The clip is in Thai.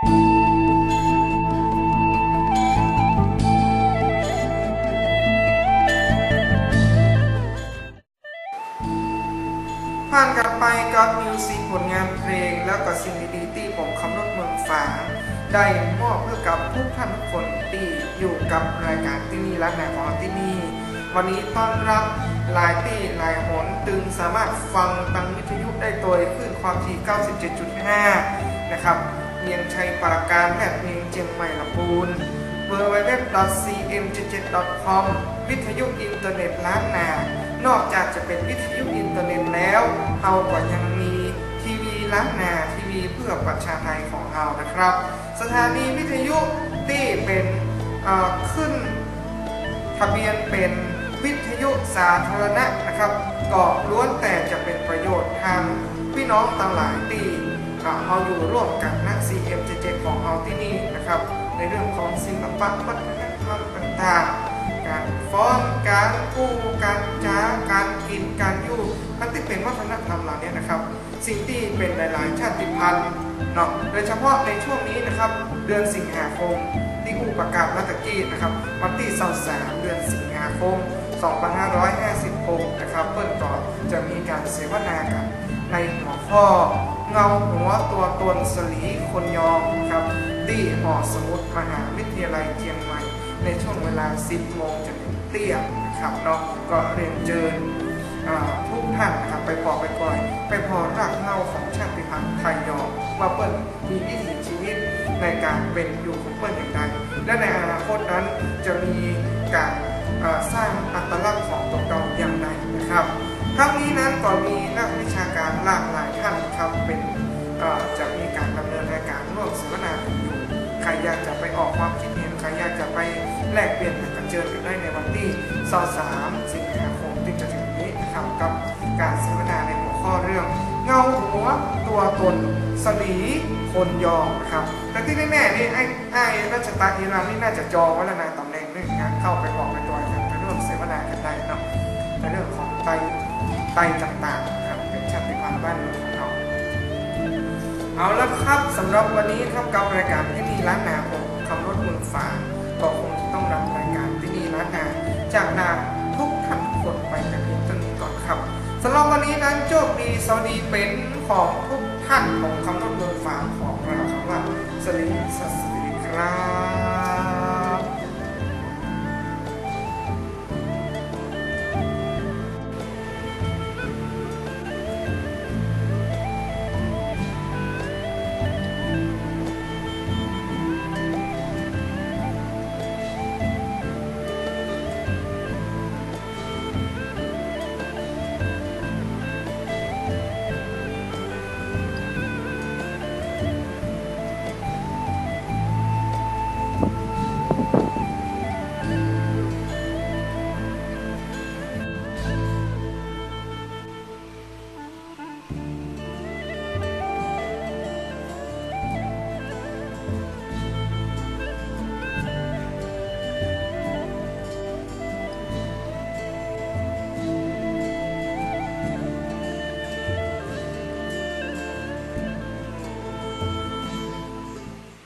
ผ่านกลับไปกับมิวสิกผลงานเพลง แล้วก็สิ่งดีๆที่ผมคำนวณเมืองฝางได้มอบเพื่อกับทุกท่านทุกคนที่อยู่กับรายการที่นี่และแหนของที่นี่ วันนี้ต้อนรับหลายตี้หลายหนตึงสามารถฟังตังวิทยุได้โดยขึ้นความถี่ 97.5 นะครับ เมียงชัยปราการและเมียงเจียงใหม่ลำพูน w w w c m 7 7 com วิทยุอินเทอร์เน็ตล้านนานอกจากจะเป็นวิทยุอินเทอร์เน็ตแล้วเราก็ยังมีทีวีล้านนาทีวีเพื่อประชาไทยของเรานะครับ สถานีวิทยุที่เป็นขึ้นทะเบียนเป็นวิทยุสาธารณะนะครับก็ล้วนแต่จะเป็นประโยชน์ทางพี่น้องต่างหลายที่ เราอยู่ร่วมกันนะ CM77 ของเราที่นี่นะครับ ในเรื่องของศิลปะวัฒนธรรมต่างๆ การฟ้อนการกู้การจ้าการกินการอยู่มันที่เป็นวัฒนธรรมเหล่านี้นะครับ สิ่งที่เป็นหลาย ๆ ชาติพันธุ์เนาะโดยเฉพาะในช่วงนี้นะครับ เดือนสิงหาคมที่ผู้ประกาศรัตกีนะครับวันที่23เดือนสิงหาคม 2556 นะครับเปิ้ลก็จะมีการเสวนากันในหัวข้อ เงาหัวตัวตนสลีคนยอมครับที่หอสมุดมหาวิทยาลัยเชียงใหม่ ในช่วงเวลา 10 โมงจนถึงเที่ยงนะครับเนาะก็เรียนเชิญอ่าทุกท่านนะครับไปพอไปก่อย ไปพอรากเงาของชาติพันธุ์ไทยยอมว่าเปิ้ลมีวิถีชีวิตในการเป็นอยู่ของเปิ้ลอย่างไรและในอนาคตนั้นจะมีการสร้างอัตลักษณ์ของตัวเราอย่าง ที่23สิงหาคมที่จะถึงนี้นะครับกับการเสวนาในหัวข้อเรื่อง เงาหัวตัวตนสลีคนยอมนะครับแต่ที่แน่ๆนี่ไอ้ไอ้รัชตาอีรานนี่น่าจะจองไว้แล้วนะตำแหน่งหนึ่งนะเข้าไปบอกไปตัวกันไปร่วมเสวนากันได้เนาะในเรื่องของไตไตต่างๆนะครับเป็นชาติพันธุ์บ้านเมืองของเราเอาละครับสำหรับวันนี้ครับกับรายการที่นี่ร้านนาผมคำรถมืองฟ้าก็คงต้องนำรายการที่นี่ร้านนา จากนาทุกท่านทุกคนไปแต่เพียงเท่านี้ก่อนครับสำหรับวันนี้นั้นโชคดีสวัสดีเป็นของทุกท่านของคำรถเมืองฟ้าของเราครับว่าสวัสดีสวัสดีครับ